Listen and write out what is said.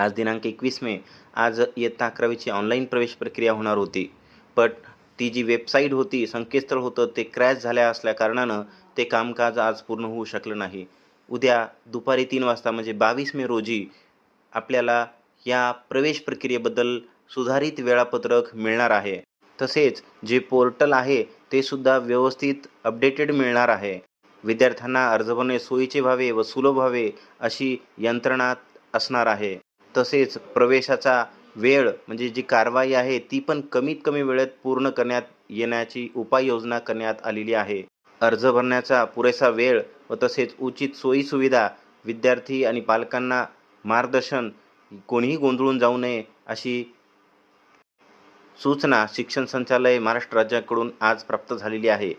आज दिनांक एकवीस मे. आज इयत्ता अकरावीची ऑनलाईन प्रवेश प्रक्रिया होणार होती. पण ती जी वेबसाईट होती संकेतस्थळ होतं ते क्रॅश झाल्या असल्याकारणानं ते कामकाज आज पूर्ण होऊ शकलं नाही. उद्या दुपारी तीन वाजता म्हणजे बावीस मे रोजी आपल्याला या प्रवेश प्रक्रियेबद्दल सुधारित वेळापत्रक मिळणार आहे. तसेच जे पोर्टल आहे ते सुद्धा व्यवस्थित अपडेटेड मिळणार आहे. विद्यार्थ्यांना अर्ज भरणे सोयीचे व्हावे व सुलभ व्हावे अशी यंत्रणा असणार आहे. तसेच प्रवेशाचा वेळ म्हणजे जी कारवाई आहे ती पण कमीत कमी वेळेत पूर्ण करण्यात येण्याची उपाययोजना करण्यात आलेली आहे. अर्ज भरण्याचा पुरेसा वेळ व तसेच उचित सोयीसुविधा विद्यार्थी आणि पालकांना मार्गदर्शन कोणीही गोंधळून जाऊ नये अशी सूचना शिक्षण संचालय महाराष्ट्र राज्याकडून आज प्राप्त झालेली आहे.